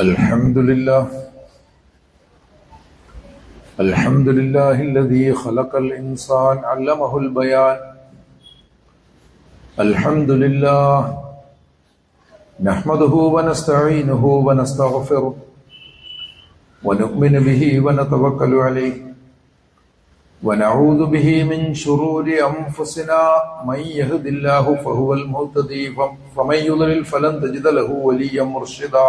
الحمد لله الحمد لله الذي خلق الإنسان علمه البيان الحمد لله نحمده ونستعينه ونستغفره ونؤمن به ونتوكل عليه ونعوذ به من شرور أنفسنا من يهد الله فهو المهتدي فمن يضلل فلن تجد له وليا مرشدا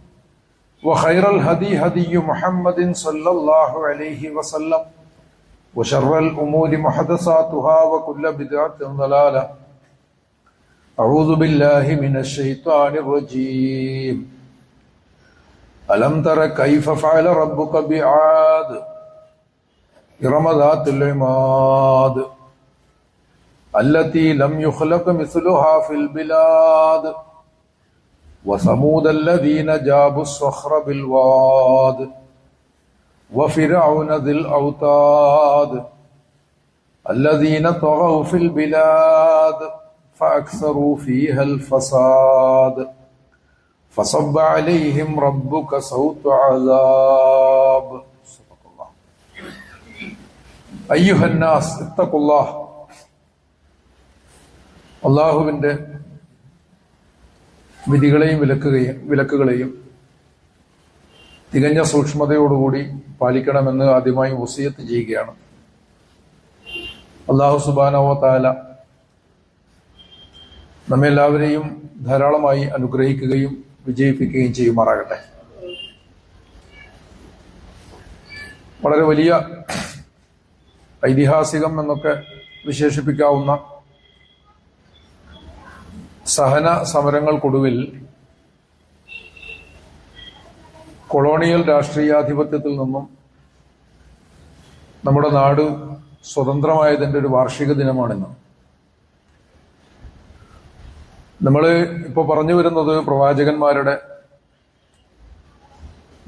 وخير الهدي هدي محمد صلى الله عليه وسلم وشر الأمور محدثاتها وكل بدعة ضلالة أعوذ بالله من الشيطان الرجيم ألم تر كيف فعل ربك بعاد إرم ذات العماد التي لم يخلق مثلها في البلاد وثمود الذين جابوا الصخر بالواد وفرعون ذي الأوتاد الذين طغوا في البلاد فأكثروا فيها الفساد فصب عليهم ربك صوت عذاب صدق الله أيها الناس اتقوا الله അള്ളാഹുവിൻ്റെ വിധികളെയും വിലക്കുകയും വിലക്കുകളെയും തികഞ്ഞ സൂക്ഷ്മതയോടുകൂടി പാലിക്കണമെന്ന് ആദ്യമായി വസീയത്ത് ചെയ്യുകയാണ്. അള്ളാഹു സുബാനവോ താല നമ്മെല്ലാവരെയും ധാരാളമായി അനുഗ്രഹിക്കുകയും വിജയിപ്പിക്കുകയും ചെയ്യുമാറാകട്ടെ. വളരെ വലിയ ഐതിഹാസികം എന്നൊക്കെ വിശേഷിപ്പിക്കാവുന്ന സഹന സമരങ്ങൾക്കൊടുവിൽ കൊളോണിയൽ രാഷ്ട്രീയാധിപത്യത്തിൽ നിന്നും നമ്മുടെ നാട് സ്വതന്ത്രമായതിന്റെ ഒരു വാർഷിക ദിനമാണിന്ന്. നമ്മൾ ഇപ്പോൾ പറഞ്ഞു വരുന്നത് പ്രവാചകന്മാരുടെ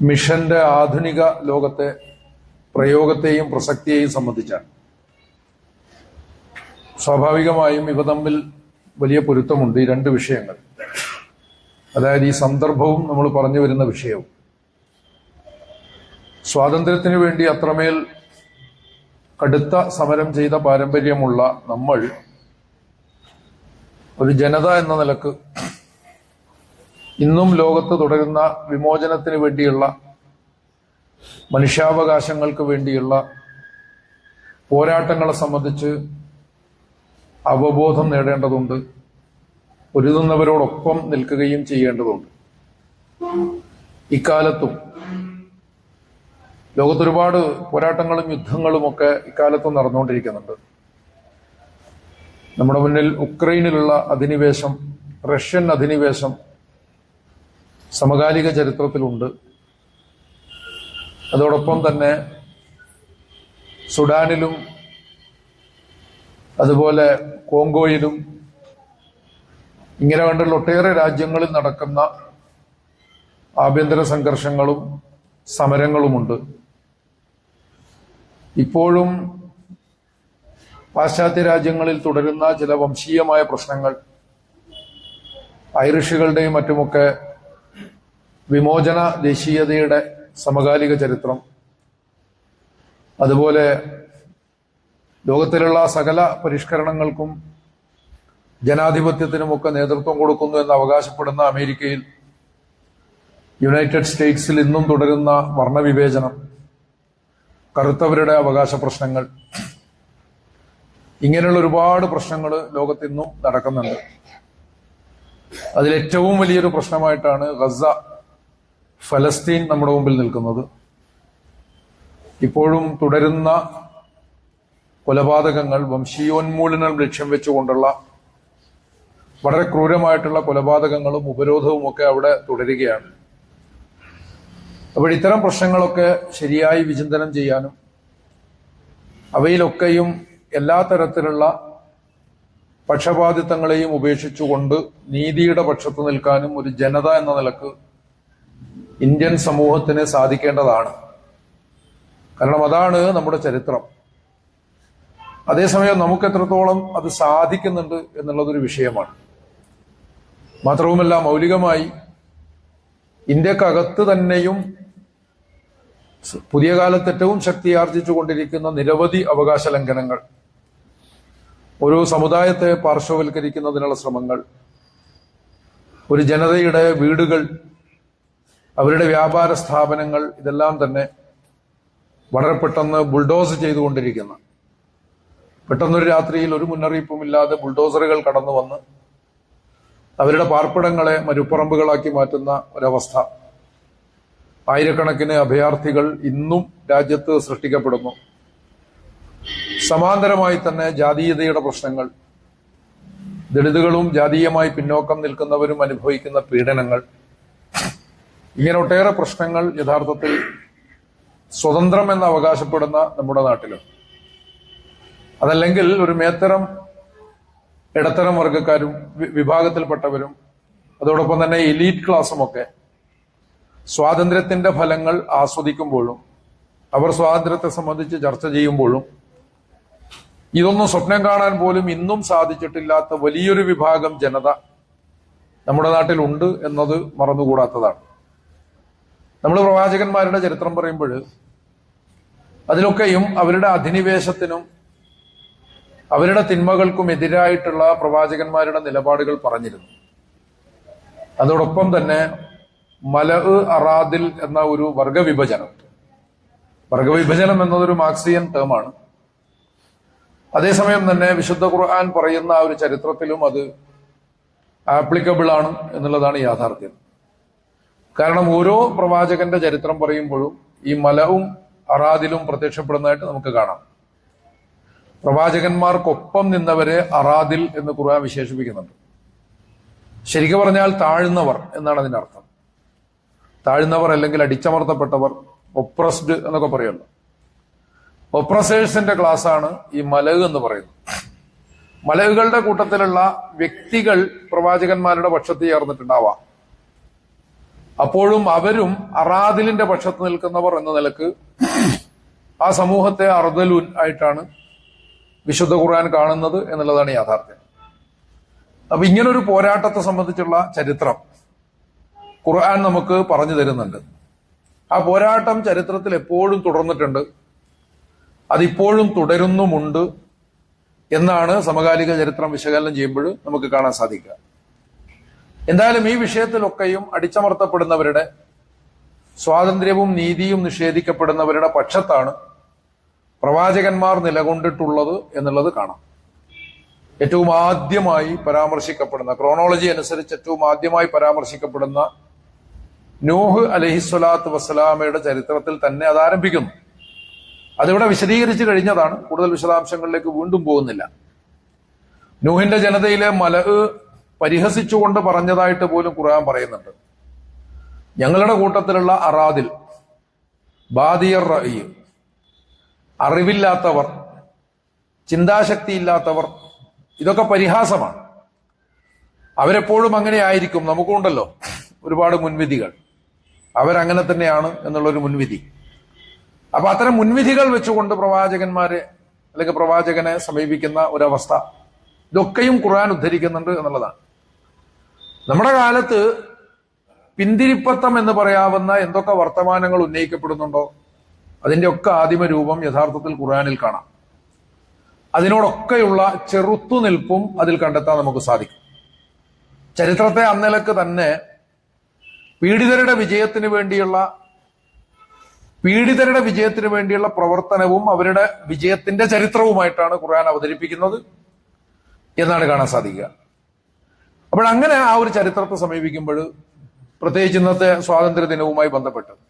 മിഷന്റെ ആധുനിക ലോകത്തെ പ്രയോഗത്തെയും പ്രസക്തിയെയും സംബന്ധിച്ചാണ്. സ്വാഭാവികമായും ഇവ തമ്മിൽ വലിയ പൊരുത്തമുണ്ട് ഈ രണ്ട് വിഷയങ്ങൾ. അതായത് ഈ സന്ദർഭവും നമ്മൾ പറഞ്ഞു വരുന്ന വിഷയവും. സ്വാതന്ത്ര്യത്തിന് വേണ്ടി അത്രമേൽ കടുത്ത സമരം ചെയ്ത പാരമ്പര്യമുള്ള നമ്മൾ ഒരു ജനത എന്ന നിലയ്ക്ക് ഇന്നും ലോകത്ത് തുടരുന്ന വിമോചനത്തിന് വേണ്ടിയുള്ള മനുഷ്യാവകാശങ്ങൾക്ക് വേണ്ടിയുള്ള പോരാട്ടങ്ങളെ സംബന്ധിച്ച് അവബോധം നേടേണ്ടതുണ്ട്. പൊരുതുന്നവരോടൊപ്പം നിൽക്കുകയും ചെയ്യേണ്ടതുണ്ട്. ഇക്കാലത്തും ലോകത്തൊരുപാട് പോരാട്ടങ്ങളും യുദ്ധങ്ങളും ഒക്കെ ഇക്കാലത്തും നടന്നുകൊണ്ടിരിക്കുന്നുണ്ട്. നമ്മുടെ മുന്നിൽ ഉക്രൈനിലുള്ള അധിനിവേശം റഷ്യൻ അധിനിവേശം സമകാലിക ചരിത്രത്തിലുണ്ട്. അതോടൊപ്പം തന്നെ സുഡാനിലും അതുപോലെ കോങ്കോയിലും ഇങ്ങനെ കണ്ടുള്ള ഒട്ടേറെ രാജ്യങ്ങളിൽ നടക്കുന്ന ആഭ്യന്തര സംഘർഷങ്ങളും സമരങ്ങളുമുണ്ട്. ഇപ്പോഴും പാശ്ചാത്യ രാജ്യങ്ങളിൽ തുടരുന്ന ചില വംശീയമായ പ്രശ്നങ്ങൾ ഐറിഷുകളുടെയും മറ്റുമൊക്കെ വിമോചന ദേശീയതയുടെ സമകാലിക ചരിത്രം അതുപോലെ ലോകത്തിലുള്ള സകല പരിഷ്കരണങ്ങൾക്കും ജനാധിപത്യത്തിനുമൊക്കെ നേതൃത്വം കൊടുക്കുന്നു എന്ന് അവകാശപ്പെടുന്ന അമേരിക്കയിൽ യുണൈറ്റഡ് സ്റ്റേറ്റ്സിൽ ഇന്നും തുടരുന്ന വർണവിവേചനം കറുത്തവരുടെ അവകാശ പ്രശ്നങ്ങൾ ഇങ്ങനെയുള്ള ഒരുപാട് പ്രശ്നങ്ങൾ ലോകത്ത് ഇന്നും നടക്കുന്നുണ്ട്. അതിലേറ്റവും വലിയൊരു പ്രശ്നമായിട്ടാണ് ഗസ ഫലസ്തീൻ നമ്മുടെ മുമ്പിൽ നിൽക്കുന്നത്. ഇപ്പോഴും തുടരുന്ന കൊലപാതകങ്ങൾ വംശീയോന്മൂലനം ലക്ഷ്യം വെച്ചുകൊണ്ടുള്ള വളരെ ക്രൂരമായിട്ടുള്ള കൊലപാതകങ്ങളും ഉപരോധവും ഒക്കെ അവിടെ തുടരുകയാണ്. അപ്പോൾ ഇത്തരം പ്രശ്നങ്ങളൊക്കെ ശരിയായി വിചിന്തനം ചെയ്യാനും അവയിലൊക്കെയും എല്ലാ തരത്തിലുള്ള പക്ഷപാതിത്വങ്ങളെയും ഉപേക്ഷിച്ചുകൊണ്ട് നീതിയുടെ പക്ഷത്ത് നിൽക്കാനും ഒരു ജനത എന്ന നിലയ്ക്ക് ഇന്ത്യൻ സമൂഹത്തിന് സാധിക്കേണ്ടതാണ്. കാരണം അതാണ് നമ്മുടെ ചരിത്രം. അതേസമയം നമുക്ക് എത്രത്തോളം അത് സാധിക്കുന്നുണ്ട് എന്നുള്ളതൊരു വിഷയമാണ്. മാത്രവുമല്ല മൗലികമായി ഇന്ത്യക്കകത്ത് തന്നെയും പുതിയ കാലത്ത് ഏറ്റവും ശക്തിയാർജിച്ചുകൊണ്ടിരിക്കുന്ന നിരവധി അവകാശ ലംഘനങ്ങൾ ഒരു സമുദായത്തെ പാർശ്വവൽക്കരിക്കുന്നതിനുള്ള ശ്രമങ്ങൾ ഒരു ജനതയുടെ വീടുകൾ അവരുടെ വ്യാപാര സ്ഥാപനങ്ങൾ ഇതെല്ലാം തന്നെ വളരെ പെട്ടെന്ന് ബുൾഡോസ് ചെയ്തുകൊണ്ടിരിക്കുന്ന. പെട്ടെന്നൊരു രാത്രിയിൽ ഒരു മുന്നറിയിപ്പുമില്ലാതെ ബുൾഡോസറുകൾ കടന്നു വന്ന് അവരുടെ പാർപ്പിടങ്ങളെ മരുപ്പറമ്പുകളാക്കി മാറ്റുന്ന ഒരവസ്ഥ. ആയിരക്കണക്കിന് അഭയാർത്ഥികൾ ഇന്നും രാജ്യത്ത് സൃഷ്ടിക്കപ്പെടുന്നു. സമാന്തരമായി തന്നെ ജാതീയതയുടെ പ്രശ്നങ്ങൾ ദളിതുകളും ജാതീയമായി പിന്നോക്കം നിൽക്കുന്നവരും അനുഭവിക്കുന്ന പീഡനങ്ങൾ. ഇങ്ങനെ ഒട്ടേറെ പ്രശ്നങ്ങൾ യഥാർത്ഥത്തിൽ സ്വതന്ത്രം എന്ന് അവകാശപ്പെടുന്ന നമ്മുടെ നാട്ടിലും അതല്ലെങ്കിൽ ഒരു മേത്തരം ഇടത്തരം വർഗക്കാരും വിഭാഗത്തിൽപ്പെട്ടവരും അതോടൊപ്പം തന്നെ എലീറ്റ് ക്ലാസ്സും ഒക്കെ സ്വാതന്ത്ര്യത്തിന്റെ ഫലങ്ങൾ ആസ്വദിക്കുമ്പോഴും അവർ സ്വാതന്ത്ര്യത്തെ സംബന്ധിച്ച് ചർച്ച ചെയ്യുമ്പോഴും ഇതൊന്നും സ്വപ്നം കാണാൻ പോലും ഇന്നും സാധിച്ചിട്ടില്ലാത്ത വലിയൊരു വിഭാഗം ജനത നമ്മുടെ നാട്ടിലുണ്ട് എന്നത് മറന്നുകൂടാത്തതാണ്. നമ്മൾ പ്രവാചകന്മാരുടെ ചരിത്രം പറയുമ്പോൾ അതിലൊക്കെയും അവരുടെ അധിനിവേശത്തിനും അവരുടെ തിന്മകൾക്കും എതിരായിട്ടുള്ള പ്രവാചകന്മാരുടെ നിലപാടുകൾ പറഞ്ഞിരുന്നു. അതോടൊപ്പം തന്നെ മല അറാദിൽ എന്ന ഒരു വർഗവിഭജനം. വർഗവിഭജനം എന്നതൊരു മാർക്സിയൻ ടേമാണ് അതേസമയം തന്നെ വിശുദ്ധ ഖുർആൻ പറയുന്ന ആ ഒരു ചരിത്രത്തിലും അത് ആപ്ലിക്കബിൾ ആണ് എന്നുള്ളതാണ് യാഥാർത്ഥ്യം. കാരണം ഓരോ പ്രവാചകന്റെ ചരിത്രം പറയുമ്പോഴും ഈ മലവും അറാദിലും പ്രത്യക്ഷപ്പെടുന്നതായിട്ട് നമുക്ക് കാണാം. പ്രവാചകന്മാർക്കൊപ്പം നിന്നവരെ അറാദിൽ എന്ന് ഖുർആൻ വിശേഷിപ്പിക്കുന്നുണ്ട്. ശരിക്കു പറഞ്ഞാൽ താഴ്ന്നവർ എന്നാണ് അതിന്റെ അർത്ഥം. താഴ്ന്നവർ അല്ലെങ്കിൽ അടിച്ചമർത്തപ്പെട്ടവർ ഒപ്രസ്ഡ് എന്നൊക്കെ പറയുമല്ലോ ഒപ്രസേഴ്സിന്റെ ക്ലാസ്സാണ് ഈ മലക് എന്ന് പറയുന്നത്. മലകുകളുടെ കൂട്ടത്തിലുള്ള വ്യക്തികൾ പ്രവാചകന്മാരുടെ പക്ഷത്ത് ചേർന്നിട്ടുണ്ടാവാം. അപ്പോഴും അവരും അറാദിലിന്റെ പക്ഷത്ത് നിൽക്കുന്നവർ എന്ന നിലയ്ക്ക് ആ സമൂഹത്തെ അർദലൂൻ ആയിട്ടാണ് വിശുദ്ധ ഖുർആൻ കാണുന്നത് എന്നുള്ളതാണ് യാഥാർത്ഥ്യം. അപ്പൊ ഇങ്ങനൊരു പോരാട്ടത്തെ സംബന്ധിച്ചുള്ള ചരിത്രം ഖുർആൻ നമുക്ക് പറഞ്ഞു തരുന്നുണ്ട്. ആ പോരാട്ടം ചരിത്രത്തിൽ എപ്പോഴും തുടർന്നിട്ടുണ്ട്. അതിപ്പോഴും തുടരുന്നുമുണ്ട് എന്നാണ് സമകാലിക ചരിത്രം വിശകലനം ചെയ്യുമ്പോൾ നമുക്ക് കാണാൻ സാധിക്കുക. എന്തായാലും ഈ വിഷയത്തിലൊക്കെയും അടിച്ചമർത്തപ്പെടുന്നവരുടെ സ്വാതന്ത്ര്യവും നീതിയും നിഷേധിക്കപ്പെടുന്നവരുടെ പക്ഷത്താണ് പ്രവാചകന്മാർ നിലകൊണ്ടിട്ടുള്ളത് എന്നുള്ളത് കാണാം. ഏറ്റവും ആദ്യമായി പരാമർശിക്കപ്പെടുന്ന ക്രോണോളജി അനുസരിച്ച് ഏറ്റവും ആദ്യമായി പരാമർശിക്കപ്പെടുന്ന നൂഹ് അലഹിസ്വലാത്ത് വസ്സലാമയുടെ ചരിത്രത്തിൽ തന്നെ അത് ആരംഭിക്കുന്നു അതിവിടെ വിശദീകരിച്ചു കഴിഞ്ഞതാണ്. കൂടുതൽ വിശദാംശങ്ങളിലേക്ക് വീണ്ടും പോകുന്നില്ല. നൂഹിന്റെ ജനതയിലെ മല പരിഹസിച്ചുകൊണ്ട് പറഞ്ഞതായിട്ട് പോലും ഖുർആൻ പറയുന്നുണ്ട്. ഞങ്ങളുടെ കൂട്ടത്തിലുള്ള അറാദിൽ ബാദിയർ റഈ അറിവില്ലാത്തവർ ചിന്താശക്തിയില്ലാത്തവർ ഇതൊക്കെ പരിഹാസമാണ്. അവരെപ്പോഴും അങ്ങനെ ആയിരിക്കും. നമുക്കുണ്ടല്ലോ ഒരുപാട് മുൻവിധികൾ. അവരങ്ങനെ തന്നെയാണ് എന്നുള്ളൊരു മുൻവിധി. അപ്പൊ അത്തരം മുൻവിധികൾ വെച്ചുകൊണ്ട് പ്രവാചകന്മാരെ അല്ലെങ്കിൽ പ്രവാചകനെ സമീപിക്കുന്ന ഒരവസ്ഥ ഇതൊക്കെയും ഖുർആൻ ഉദ്ധരിക്കുന്നുണ്ട് എന്നുള്ളതാണ്. നമ്മുടെ കാലത്ത് പിന്തിരിപ്പത്തം എന്ന് പറയാവുന്ന എന്തൊക്കെ വർത്തമാനങ്ങൾ ഉന്നയിക്കപ്പെടുന്നുണ്ടോ? അതിന്റെ ഒക്കെ ആദിമ രൂപം യഥാർത്ഥത്തിൽ ഖുർആനിൽ കാണാം. അതിനോടൊക്കെയുള്ള ചെറുത്തുനിൽപ്പും അതിൽ കണ്ടെത്താൻ നമുക്ക് സാധിക്കും. ചരിത്രത്തെ അന്നലക്ക് തന്നെ പീഡിതരുടെ വിജയത്തിന് വേണ്ടിയുള്ള പീഡിതരുടെ വിജയത്തിന് വേണ്ടിയുള്ള പ്രവർത്തനവും അവരുടെ വിജയത്തിന്റെ ചരിത്രവുമായിട്ടാണ് ഖുർആൻ അവതരിപ്പിക്കുന്നത് എന്നാണ് കാണാൻ സാധിക്കുക. അപ്പോൾ അങ്ങനെ ആ ഒരു ചരിത്രത്തെ സമീപിക്കുമ്പോൾ പ്രത്യേകിച്ച് ഇന്നത്തെ സ്വാതന്ത്ര്യ ദിനവുമായി ബന്ധപ്പെട്ട്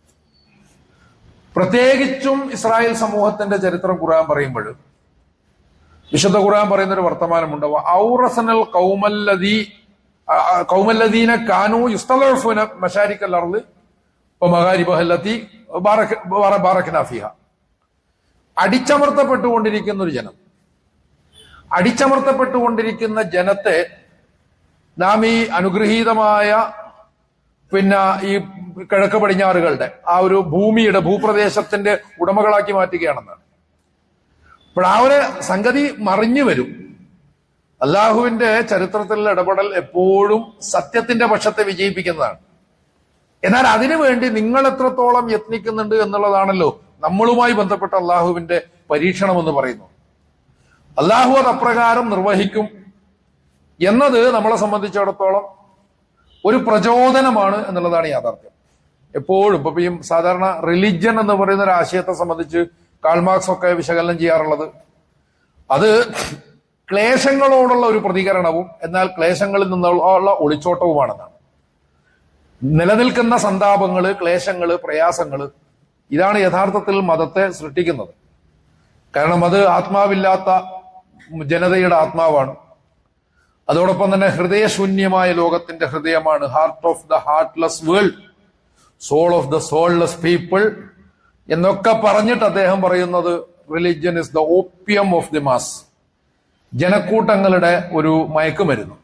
പ്രത്യേകിച്ചും ഇസ്രായേൽ സമൂഹത്തിന്റെ ചരിത്രം ഖുർആൻ പറയുമ്പോൾ വിശുദ്ധ ഖുർആൻ പറയുന്ന ഒരു വർത്തമാനമുണ്ട് ഔറസനൽ കൗമല്ലദീ കൗമല്ലദീന കാനു യുസ്തലഫുന മശാരിക്കൽ അർൾ മഹാരിബഹല്ലത്തി ബാറഖനാഫിഹ അടിച്ചമർത്തപ്പെട്ടുകൊണ്ടിരിക്കുന്ന ഒരു ജനം അടിച്ചമർത്തപ്പെട്ടുകൊണ്ടിരിക്കുന്ന ജനത്തെ നാം ഈ അനുഗ്രഹീതമായ പിന്നെ ഈ കിഴക്ക് പടിഞ്ഞാറുകളുടെ ആ ഒരു ഭൂമിയുടെ ഭൂപ്രദേശത്തിന്റെ ഉടമകളാക്കി മാറ്റുകയാണെന്നാണ്. അപ്പോൾ ആ ഒരു സംഗതി മറിഞ്ഞു വരും. അള്ളാഹുവിന്റെ ചരിത്രത്തിലുള്ള ഇടപെടൽ എപ്പോഴും സത്യത്തിന്റെ പക്ഷത്തെ വിജയിപ്പിക്കുന്നതാണ്. എന്നാൽ അതിനുവേണ്ടി നിങ്ങൾ എത്രത്തോളം യത്നിക്കുന്നുണ്ട് എന്നുള്ളതാണല്ലോ നമ്മളുമായി ബന്ധപ്പെട്ട അള്ളാഹുവിന്റെ പരീക്ഷണം എന്ന് പറയുന്നു അള്ളാഹു അത് അപ്രകാരം നിർവഹിക്കും എന്നത് നമ്മളെ സംബന്ധിച്ചിടത്തോളം ഒരു പ്രചോദനമാണ് എന്നുള്ളതാണ് യാഥാർത്ഥ്യം. എപ്പോഴും ഇപ്പൊ ഈ സാധാരണ റിലിജ്യൻ എന്ന് പറയുന്ന ഒരു ആശയത്തെ സംബന്ധിച്ച് കാൾമാർക്സ് ഒക്കെ വിശകലനം ചെയ്യാറുള്ളത്. അത് ക്ലേശങ്ങളോടുള്ള ഒരു പ്രതികരണവും എന്നാൽ ക്ലേശങ്ങളിൽ നിന്നുള്ള ഒളിച്ചോട്ടവുമാണെന്നാണ്. നിലനിൽക്കുന്ന സന്താപങ്ങൾ ക്ലേശങ്ങൾ പ്രയാസങ്ങൾ ഇതാണ് യഥാർത്ഥത്തിൽ മതത്തെ സൃഷ്ടിക്കുന്നത്. കാരണം അത് ആത്മാവില്ലാത്ത ജനതയുടെ ആത്മാവാണ്. അതോടൊപ്പം തന്നെ ഹൃദയശൂന്യമായ ലോകത്തിന്റെ ഹൃദയമാണ് heart of the heartless world soul of the soulless people എന്നൊക്കെ പറഞ്ഞിട്ട് അദ്ദേഹം പറയുന്നത് religion is the opium of the mass ജനക്കൂട്ടങ്ങളുടെ ഒരു മയക്കുമരുന്ന്.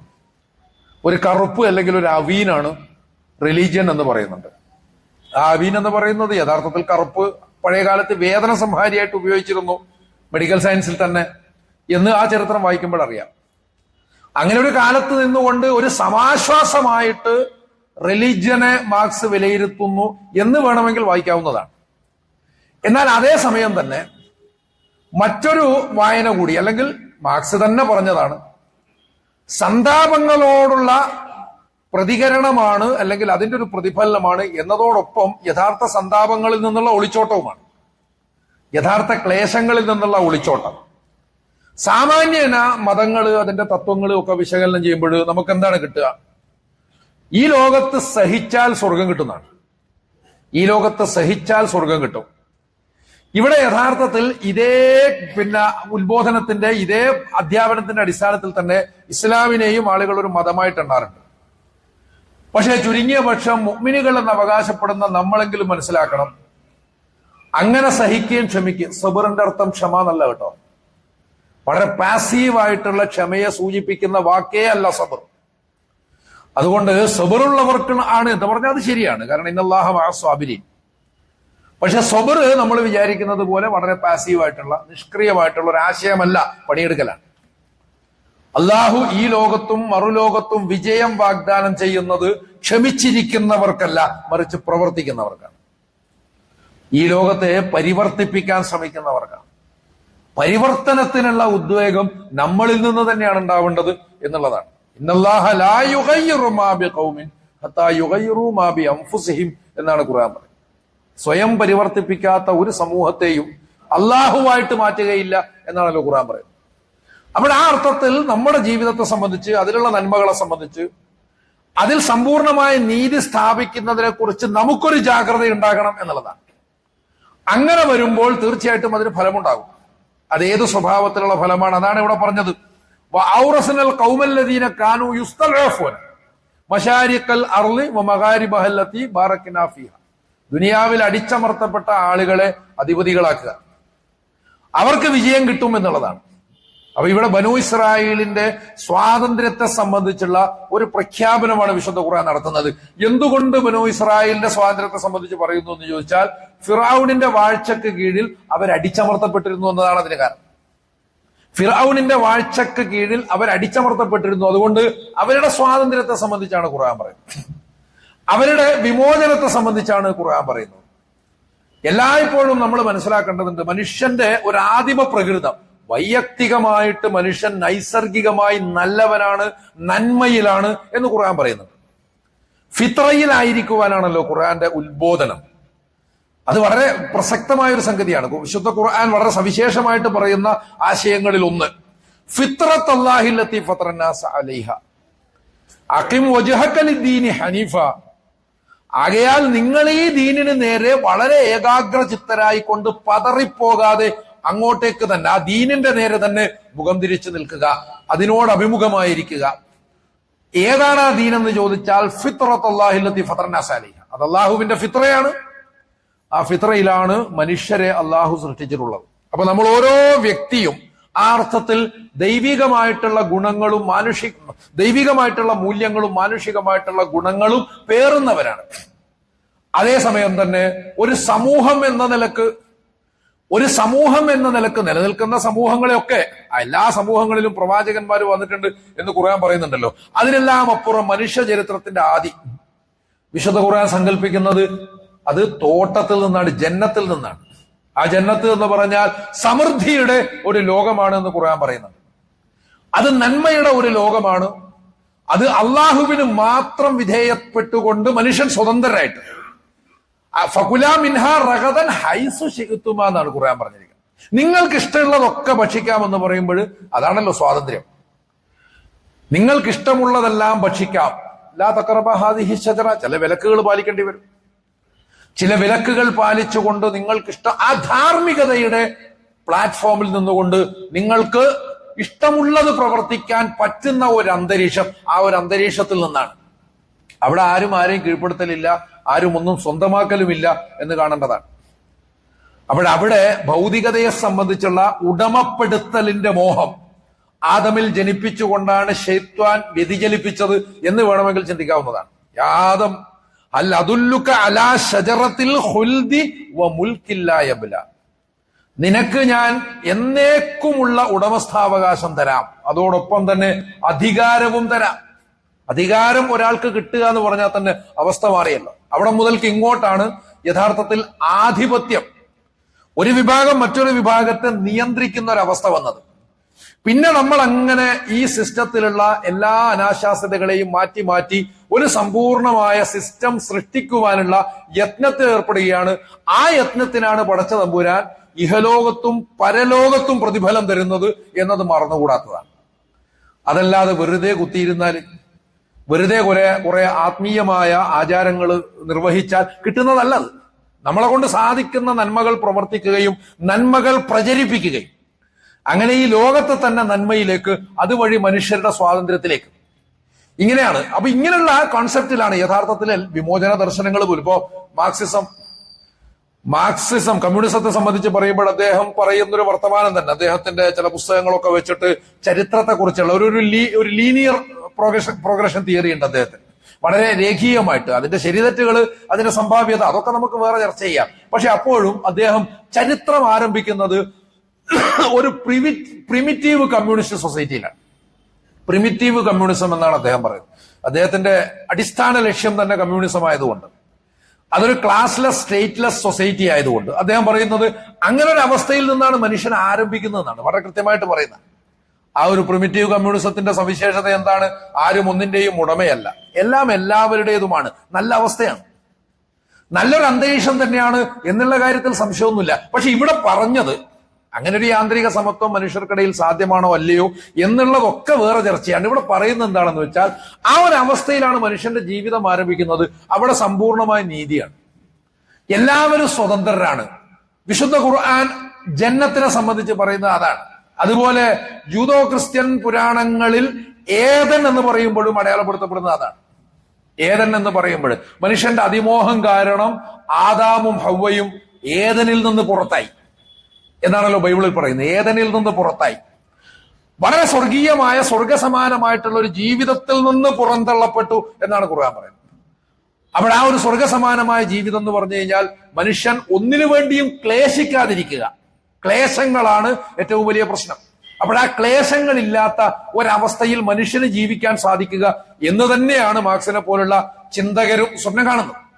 ഒരു കറുപ്പ് അല്ലെങ്കിൽ ഒരു അവീനാണ് റിലീജിയൻ എന്ന് പറയുന്നുണ്ട്. ആ അവീൻ എന്ന് പറയുന്നത് യഥാർത്ഥത്തിൽ കറുപ്പ് പഴയകാലത്ത് വേദന സംഹാരിയായിട്ട് ഉപയോഗിച്ചിരുന്നു മെഡിക്കൽ സയൻസിൽ തന്നെ എന്ന് ആ ചരിത്രം വായിക്കുമ്പോൾ അറിയാം. അങ്ങനെ ഒരു കാലത്ത് നിന്നുകൊണ്ട് ഒരു സമാശ്വാസമായിട്ട് റിലീജിയനെ മാർക്സ് വിലയിരുത്തുന്നു എന്ന് വേണമെങ്കിൽ വായിക്കാവുന്നതാണ്. എന്നാൽ അതേ സമയം തന്നെ മറ്റൊരു വായന കൂടി അല്ലെങ്കിൽ മാർക്സ് തന്നെ പറഞ്ഞതാണ് സന്താപങ്ങളോടുള്ള പ്രതികരണമാണ് അല്ലെങ്കിൽ അതിന്റെ ഒരു പ്രതിഫലനമാണ് എന്നതോടൊപ്പം യഥാർത്ഥ സന്താപങ്ങളിൽ നിന്നുള്ള ഒളിച്ചോട്ടവുമാണ്. യഥാർത്ഥ ക്ലേശങ്ങളിൽ നിന്നുള്ള ഒളിച്ചോട്ടം. സാമാന്യന മതങ്ങൾ അതിന്റെ തത്വങ്ങളും ഒക്കെ വിശകലനം ചെയ്യുമ്പോൾ നമുക്ക് എന്താണ് കിട്ടുക? ഈ ലോകത്ത് സഹിച്ചാൽ സ്വർഗം കിട്ടുന്നതാണ്. ഈ ലോകത്ത് സഹിച്ചാൽ സ്വർഗം കിട്ടും. ഇവിടെ യഥാർത്ഥത്തിൽ ഇതേ പിന്നെ ഉത്ബോധനത്തിന്റെ ഇതേ അധ്യാപനത്തിന്റെ അടിസ്ഥാനത്തിൽ തന്നെ ഇസ്ലാമിനെയും ആളുകൾ ഒരു മതമായിട്ട് എണ്ണാറുണ്ട്. പക്ഷേ ചുരുങ്ങിയ പക്ഷം മുഗ്മിനികൾ എന്ന് അവകാശപ്പെടുന്ന നമ്മളെങ്കിലും മനസ്സിലാക്കണം. അങ്ങനെ സഹിക്കുകയും ക്ഷമിക്കുകയും സബറിന്റെ അർത്ഥം ക്ഷമ എന്നല്ല കേട്ടോ. വളരെ പാസീവായിട്ടുള്ള ക്ഷമയെ സൂചിപ്പിക്കുന്ന വാക്കേ അല്ല സബർ. അതുകൊണ്ട് സബറുള്ളവർക്ക് ആണ് എന്ന് പറഞ്ഞാൽ അത് ശരിയാണ്. കാരണം ഇന്നല്ലാഹ സ്വാബിരി പക്ഷെ സബർ നമ്മൾ വിചാരിക്കുന്നത് പോലെ വളരെ പാസീവായിട്ടുള്ള നിഷ്ക്രിയമായിട്ടുള്ള ഒരു ആശയമല്ല പണിയെടുക്കലാണ്. അള്ളാഹു ഈ ലോകത്തും മറുലോകത്തും വിജയം വാഗ്ദാനം ചെയ്യുന്നത് ക്ഷമിച്ചിരിക്കുന്നവർക്കല്ല മറിച്ച് പ്രവർത്തിക്കുന്നവർക്കാണ്. ഈ ലോകത്തെ പരിവർത്തിപ്പിക്കാൻ ശ്രമിക്കുന്നവർക്കാണ്. പരിവർത്തനത്തിനുള്ള ഉദ്വേഗം നമ്മളിൽ നിന്ന് തന്നെയാണ് ഉണ്ടാവേണ്ടത് എന്നുള്ളതാണ്. എന്നാണ് ഖുർആൻ പറയുന്നത്. സ്വയം പരിവർത്തിപ്പിക്കാത്ത ഒരു സമൂഹത്തെയും അള്ളാഹുവായിട്ട് മാറ്റുകയില്ല എന്നാണല്ലോ ഖുർആൻ പറയുന്നത്. അപ്പോൾ ആ അർത്ഥത്തിൽ നമ്മുടെ ജീവിതത്തെ സംബന്ധിച്ച് അതിലുള്ള നന്മകളെ സംബന്ധിച്ച് അതിൽ സമ്പൂർണമായ നീതി സ്ഥാപിക്കുന്നതിനെ കുറിച്ച് നമുക്കൊരു ജാഗ്രത ഉണ്ടാകണം എന്നുള്ളതാണ്. അങ്ങനെ വരുമ്പോൾ തീർച്ചയായിട്ടും അതിന് ഫലമുണ്ടാകും. അത് ഏത് സ്വഭാവത്തിലുള്ള ഫലമാണ്? അതാണ് ഇവിടെ പറഞ്ഞത്. ദുനിയാവിൽ അടിച്ചമർത്തപ്പെട്ട ആളുകളെ അധിപതികളാക്കുക. അവർക്ക് വിജയം കിട്ടും എന്നുള്ളതാണ്. അപ്പൊ ഇവിടെ ബനു ഇസ്രായേലിന്റെ സ്വാതന്ത്ര്യത്തെ സംബന്ധിച്ചുള്ള ഒരു പ്രഖ്യാപനമാണ് വിശുദ്ധ ഖുർആൻ നടത്തുന്നത്. എന്തുകൊണ്ട് ബനു ഇസ്രായേലിന്റെ സ്വാതന്ത്ര്യത്തെ സംബന്ധിച്ച് പറയുന്നു എന്ന് ചോദിച്ചാൽ ഫിറാവുണിന്റെ വാഴ്ചക്ക് കീഴിൽ അവർ അടിച്ചമർത്തപ്പെട്ടിരുന്നു എന്നതാണ് അതിന് കാരണം. ഫിറൌണിന്റെ വാഴ്ചക്ക് കീഴിൽ അവർ അടിച്ചമർത്തപ്പെട്ടിരുന്നു. അതുകൊണ്ട് അവരുടെ സ്വാതന്ത്ര്യത്തെ സംബന്ധിച്ചാണ് ഖുർആൻ പറയുന്നത്. അവരുടെ വിമോചനത്തെ സംബന്ധിച്ചാണ് ഖുർആൻ പറയുന്നത്. എല്ലായ്പ്പോഴും നമ്മൾ മനസ്സിലാക്കേണ്ടതുണ്ട് മനുഷ്യന്റെ ഒരു ആദിമ പ്രകൃതം വൈയക്തികമായിട്ട് മനുഷ്യൻ നൈസർഗികമായി നല്ലവനാണ് നന്മയിലാണ് എന്ന് ഖുർആൻ പറയുന്നത് ഫിത്രയിലായിരിക്കുവാനാണല്ലോ ഖുർആന്റെ ഉത്ബോധനം. അത് വളരെ പ്രസക്തമായ ഒരു സംഗതിയാണ്. വിശുദ്ധ ഖുർആൻ വളരെ സവിശേഷമായിട്ട് പറയുന്ന ആശയങ്ങളിൽ ഒന്ന് ഫിത്രത്ത് അള്ളാഹില്ലത്തി ഫത്രന്നാസ അലൈഹ അക്കിം വജഹക്കലിദ്ദീനി ഹനീഫ. ആകയാൽ നിങ്ങൾ ഈ ദീനിന് നേരെ വളരെ ഏകാഗ്ര ചിത്തരായി കൊണ്ട് പതറിപ്പോകാതെ അങ്ങോട്ടേക്ക് തന്നെ ആ ദീനിന്റെ നേരെ തന്നെ മുഖം തിരിച്ചു നിൽക്കുക. അതിനോട് അഭിമുഖമായിരിക്കുക. ഏതാണ് ആ ദീൻ എന്ന് ചോദിച്ചാൽ ഫിത്രത്ത് അള്ളാഹില്ലത്തി ഫത്രനാസാലിഹ അത് അള്ളാഹുവിന്റെ ഫിത്രയാണ് ആ ഫിത്രയിലാണ് മനുഷ്യരെ അള്ളാഹു സൃഷ്ടിച്ചിട്ടുള്ളത്. അപ്പൊ നമ്മൾ ഓരോ വ്യക്തിയും ആ അർത്ഥത്തിൽ ദൈവികമായിട്ടുള്ള ഗുണങ്ങളും മാനുഷിക ദൈവികമായിട്ടുള്ള മൂല്യങ്ങളും മാനുഷികമായിട്ടുള്ള ഗുണങ്ങളും പേറുന്നവരാണ്. അതേസമയം തന്നെ ഒരു സമൂഹം എന്ന നിലയ്ക്ക് ഒരു സമൂഹം എന്ന നിലയ്ക്ക് നിലനിൽക്കുന്ന സമൂഹങ്ങളെയൊക്കെ എല്ലാ സമൂഹങ്ങളിലും പ്രവാചകന്മാർ വന്നിട്ടുണ്ട് എന്ന് ഖുർആൻ പറയുന്നുണ്ടല്ലോ. അതിനെല്ലാം അപ്പുറം മനുഷ്യ ചരിത്രത്തിന്റെ ആദി. വിശുദ്ധ ഖുർആൻ സങ്കല്പിക്കുന്നത് അത് തോട്ടത്തിൽ നിന്നാണ് ജന്നത്തിൽ നിന്നാണ്. ആ ജന്നത്ത് എന്ന് പറഞ്ഞാൽ സമൃദ്ധിയുടെ ഒരു ലോകമാണ് എന്ന് ഖുർആൻ പറയുന്നത് അത് നന്മയുടെ ഒരു ലോകമാണ്. അത് അള്ളാഹുവിന് മാത്രം വിധേയപ്പെട്ടുകൊണ്ട് മനുഷ്യൻ സ്വതന്ത്രരായിട്ട്. ഫകുല മിൻഹ റഗതൻ ഹൈസു എന്നാണ് ഖുർആൻ പറഞ്ഞിരിക്കുന്നത്. നിങ്ങൾക്ക് ഇഷ്ടമുള്ളതൊക്കെ ഭക്ഷിക്കാമെന്ന് പറയുമ്പോൾ അതാണല്ലോ സ്വാതന്ത്ര്യം. നിങ്ങൾക്ക് ഇഷ്ടമുള്ളതെല്ലാം ഭക്ഷിക്കാം. ലാ ഹാദിഹി ചില വിലക്കുകൾ പാലിക്കേണ്ടി വരും. ചില വിലക്കുകൾ പാലിച്ചുകൊണ്ട് നിങ്ങൾക്ക് ഇഷ്ടം ആ ധാർമ്മികതയുടെ പ്ലാറ്റ്ഫോമിൽ നിന്നുകൊണ്ട് നിങ്ങൾക്ക് ഇഷ്ടമുള്ളത് പ്രവർത്തിക്കാൻ പറ്റുന്ന ഒരു അന്തരീക്ഷം ആ ഒരു അന്തരീക്ഷത്തിൽ നിന്നാണ്. അവിടെ ആരും ആരെയും കീഴ്പ്പെടുത്തലില്ല ആരും ഒന്നും സ്വന്തമാക്കലുമില്ല എന്ന് കാണേണ്ടതാണ്. അവിടെ അവിടെ ഭൗതികതയെ സംബന്ധിച്ചുള്ള ഉടമപ്പെടുത്തലിന്റെ മോഹം ആദമിൽ ജനിപ്പിച്ചുകൊണ്ടാണ് ഷെയ്ത്വാൻ വ്യതിചലിപ്പിച്ചത് എന്ന് വേണമെങ്കിൽ ചിന്തിക്കാവുന്നതാണ്. യാദം അലാ ഷജറത്തിൽ വ നിനക്ക് ഞാൻ എന്നേക്കുമുള്ള ഉടമസ്ഥാവകാശം തരാം. അതോടൊപ്പം തന്നെ അധികാരവും തരാം. അധികാരം ഒരാൾക്ക് കിട്ടുക എന്ന് പറഞ്ഞാൽ തന്നെ അവസ്ഥ മാറിയല്ലോ. അവിടെ മുതൽക്ക് ഇങ്ങോട്ടാണ് യഥാർത്ഥത്തിൽ ആധിപത്യം. ഒരു വിഭാഗം മറ്റൊരു വിഭാഗത്തെ നിയന്ത്രിക്കുന്ന ഒരവസ്ഥ വന്നത്. പിന്നെ നമ്മൾ അങ്ങനെ ഈ സിസ്റ്റത്തിലുള്ള എല്ലാ അനാശാസ്യതകളെയും മാറ്റി മാറ്റി ഒരു സമ്പൂർണമായ സിസ്റ്റം സൃഷ്ടിക്കുവാനുള്ള യത്നത്തിൽ ഏർപ്പെടുകയാണ്. ആ യത്നത്തിനാണ് പടച്ച തമ്പുരാൻ ഇഹലോകത്തും പരലോകത്തും പ്രതിഫലം തരുന്നത് എന്നത് മറന്നുകൂടാത്തതാണ്. അതല്ലാതെ വെറുതെ കുത്തിയിരുന്നാൽ വെറുതെ കുറെ കുറെ ആത്മീയമായ ആചാരങ്ങൾ നിർവഹിച്ചാൽ കിട്ടുന്നതല്ലത് നമ്മളെ കൊണ്ട് സാധിക്കുന്ന നന്മകൾ പ്രവർത്തിക്കുകയും നന്മകൾ പ്രചരിപ്പിക്കുകയും. അങ്ങനെ ഈ ലോകത്തെ തന്നെ നന്മയിലേക്ക് അതുവഴി മനുഷ്യരുടെ സ്വാതന്ത്ര്യത്തിലേക്ക്. ഇങ്ങനെയാണ്. അപ്പൊ ഇങ്ങനെയുള്ള ആ കോൺസെപ്റ്റിലാണ് യഥാർത്ഥത്തിൽ വിമോചന ദർശനങ്ങൾ പോലും. ഇപ്പോ മാർക്സിസം മാർക്സിസം കമ്മ്യൂണിസത്തെ സംബന്ധിച്ച് പറയുമ്പോൾ അദ്ദേഹം പറയുന്നൊരു വർത്തമാനം തന്നെ. അദ്ദേഹത്തിന്റെ ചില പുസ്തകങ്ങളൊക്കെ വെച്ചിട്ട് ചരിത്രത്തെ കുറിച്ചുള്ള ഒരു ഒരു ലീനിയർ പ്രോഗ്രഷൻ പ്രോഗ്രഷൻ തിയറി ഉണ്ട് അദ്ദേഹത്തിന്. വളരെ രേഖീയമായിട്ട് അതിന്റെ ശരിതെറ്റുകൾ അതിന്റെ സംഭാവ്യത അതൊക്കെ നമുക്ക് വേറെ ചർച്ച ചെയ്യാം. പക്ഷെ അപ്പോഴും അദ്ദേഹം ചരിത്രം ആരംഭിക്കുന്നത് ഒരു പ്രിമി പ്രിമിറ്റീവ് കമ്മ്യൂണിസ്റ്റ് സൊസൈറ്റിയിലാണ്. പ്രിമിറ്റീവ് കമ്മ്യൂണിസം എന്നാണ് അദ്ദേഹം പറയുന്നത്. അദ്ദേഹത്തിന്റെ അടിസ്ഥാന ലക്ഷ്യം തന്നെ കമ്മ്യൂണിസം ആയതുകൊണ്ട്. അതൊരു ക്ലാസ്ലെസ് സ്റ്റേറ്റ്ലെസ് സൊസൈറ്റി ആയതുകൊണ്ട് അദ്ദേഹം പറയുന്നത് അങ്ങനെ ഒരു അവസ്ഥയിൽ നിന്നാണ് മനുഷ്യൻ ആരംഭിക്കുന്നതെന്നാണ് വളരെ കൃത്യമായിട്ട് പറയുന്നത്. ആ ഒരു പ്രിമിറ്റീവ് കമ്മ്യൂണിസത്തിന്റെ സവിശേഷത എന്താണ്? ആരും ഒന്നിന്റെയും ഉടമയല്ല. എല്ലാം എല്ലാവരുടേതുമാണ്. നല്ല അവസ്ഥയാണ്. നല്ലൊരു അന്തരീക്ഷം തന്നെയാണ് എന്നുള്ള കാര്യത്തിൽ സംശയമൊന്നുമില്ല. പക്ഷെ ഇവിടെ പറഞ്ഞത് അങ്ങനെ ഒരു യാന്ത്രിക സമത്വം മനുഷ്യർക്കിടയിൽ സാധ്യമാണോ അല്ലയോ എന്നുള്ളതൊക്കെ വേറെ ചർച്ചയാണ്. ഇവിടെ പറയുന്നത് എന്താണെന്ന് വെച്ചാൽ ആ ഒരു അവസ്ഥയിലാണ് മനുഷ്യന്റെ ജീവിതം ആരംഭിക്കുന്നത്. അവിടെ സമ്പൂർണമായ നീതിയാണ്. എല്ലാവരും സ്വതന്ത്രരാണ്. വിശുദ്ധ ഖുർആൻ ജന്നത്തിനെ സംബന്ധിച്ച് പറയുന്നത് അതാണ്. അതുപോലെ ജൂതോ ക്രിസ്ത്യൻ പുരാണങ്ങളിൽ ഏതൻ എന്ന് പറയുമ്പോഴും അടയാളപ്പെടുത്തപ്പെടുന്നത് അതാണ്. ഏതൻ എന്ന് പറയുമ്പോൾ മനുഷ്യന്റെ അതിമോഹം കാരണം ആദാമും ഹൗവയും ഏതനിൽ നിന്ന് പുറത്തായി. എന്നാണല്ലോ ബൈബിളിൽ പറയുന്നത്. ഏതനിൽ നിന്ന് പുറത്തായി. വളരെ സ്വർഗീയമായ സ്വർഗസമാനമായിട്ടുള്ള ഒരു ജീവിതത്തിൽ നിന്ന് പുറന്തള്ളപ്പെട്ടു എന്നാണ് ഖുർആൻ പറയുന്നത്. അപ്പോൾ ആ ഒരു സ്വർഗസമാനമായ ജീവിതം എന്ന് പറഞ്ഞു കഴിഞ്ഞാൽ മനുഷ്യൻ ഒന്നിനു വേണ്ടിയും ക്ലേശിക്കാതിരിക്കുക. ക്ലേശങ്ങളാണ് ഏറ്റവും വലിയ പ്രശ്നം. അപ്പോൾ ആ ക്ലേശങ്ങളില്ലാത്ത ഒരവസ്ഥയിൽ മനുഷ്യന് ജീവിക്കാൻ സാധിക്കുക എന്ന് തന്നെയാണ് മാർക്സിനെ പോലുള്ള ചിന്തകരും സ്വപ്നം കാണുന്നത്.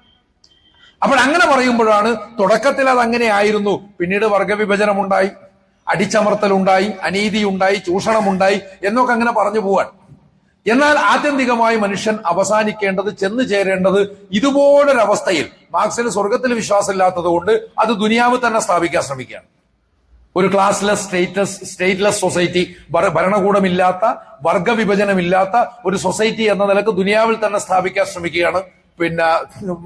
അപ്പോൾ അങ്ങനെ പറയുമ്പോഴാണ് തുടക്കത്തിൽ അത് അങ്ങനെ ആയിരുന്നു. പിന്നീട് വർഗവിഭജനം ഉണ്ടായി അടിച്ചമർത്തൽ ഉണ്ടായി അനീതി ഉണ്ടായി ചൂഷണമുണ്ടായി എന്നൊക്കെ അങ്ങനെ പറഞ്ഞു പോവാൻ. എന്നാൽ ആത്യന്തികമായി മനുഷ്യൻ അവസാനിക്കേണ്ടത് ചെന്ന് ചേരേണ്ടത് ഇതുപോലൊരവസ്ഥയിൽ മാർക്സിന് സ്വർഗത്തിൽ വിശ്വാസമില്ലാത്തത് കൊണ്ട് അത് ദുനിയാവ് തന്നെ സ്ഥാപിക്കാൻ ശ്രമിക്കുകയാണ്. ഒരു ക്ലാസ്ലെസ് സ്റ്റേറ്റസ് സ്റ്റേറ്റ്ലെസ് സൊസൈറ്റി ഭരണകൂടമില്ലാത്ത വർഗവിഭജനമില്ലാത്ത ഒരു സൊസൈറ്റി എന്ന നിലയ്ക്ക് ദുനിയാവിൽ തന്നെ സ്ഥാപിക്കാൻ ശ്രമിക്കുകയാണ് പിന്നെ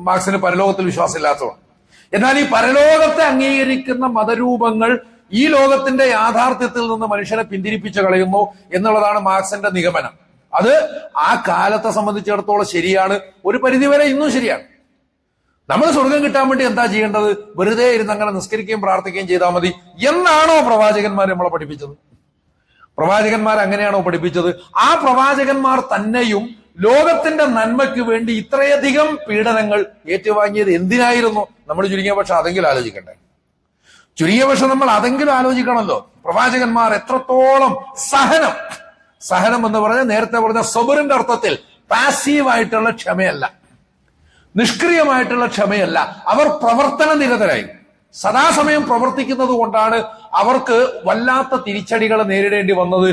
മാർക്സിന് പരലോകത്തിൽ വിശ്വാസമില്ലാത്തതാണ് എന്നാൽ ഈ പരലോകത്തെ അംഗീകരിക്കുന്ന മതരൂപങ്ങൾ ഈ ലോകത്തിന്റെ യാഥാർത്ഥ്യത്തിൽ നിന്ന് മനുഷ്യനെ പിന്തിരിപ്പിച്ചു കളയുന്നു എന്നുള്ളതാണ് മാർക്സിന്റെ നിഗമനം. അത് ആ കാലത്തെ സംബന്ധിച്ചിടത്തോളം ശരിയാണ്. ഒരു പരിധിവരെ ഇന്നും ശരിയാണ്. നമ്മൾ സ്വർഗം കിട്ടാൻ വേണ്ടി എന്താ ചെയ്യേണ്ടത്? വെറുതെ ഇരുന്ന് അങ്ങനെ നിസ്കരിക്കുകയും പ്രാർത്ഥിക്കുകയും ചെയ്താൽ മതി എന്നാണോ പ്രവാചകന്മാർ നമ്മളെ പഠിപ്പിച്ചത്? പ്രവാചകന്മാർ അങ്ങനെയാണോ പഠിപ്പിച്ചത്? ആ പ്രവാചകന്മാർ തന്നെയും ലോകത്തിന്റെ നന്മയ്ക്ക് വേണ്ടി ഇത്രയധികം പീഡനങ്ങൾ ഏറ്റുവാങ്ങിയത് എന്തിനായിരുന്നു? നമ്മൾ ചുരുങ്ങിയ പക്ഷം അതെങ്കിലും ആലോചിക്കണ്ടേ. ചുരുങ്ങിയ പക്ഷം നമ്മൾ അതെങ്കിലും ആലോചിക്കണമല്ലോ. പ്രവാചകന്മാർ എത്രത്തോളം സഹനം സഹനം എന്ന് പറഞ്ഞാൽ നേരത്തെ പറഞ്ഞ സബുറിന്റെ അർത്ഥത്തിൽ പാസീവായിട്ടുള്ള ക്ഷമയല്ല. നിഷ്ക്രിയമായിട്ടുള്ള ക്ഷമയല്ല. അവർ പ്രവർത്തന നിരതരായി. സദാസമയം പ്രവർത്തിക്കുന്നത് കൊണ്ടാണ് അവർക്ക് വല്ലാത്ത തിരിച്ചടികൾ നേരിടേണ്ടി വന്നത്.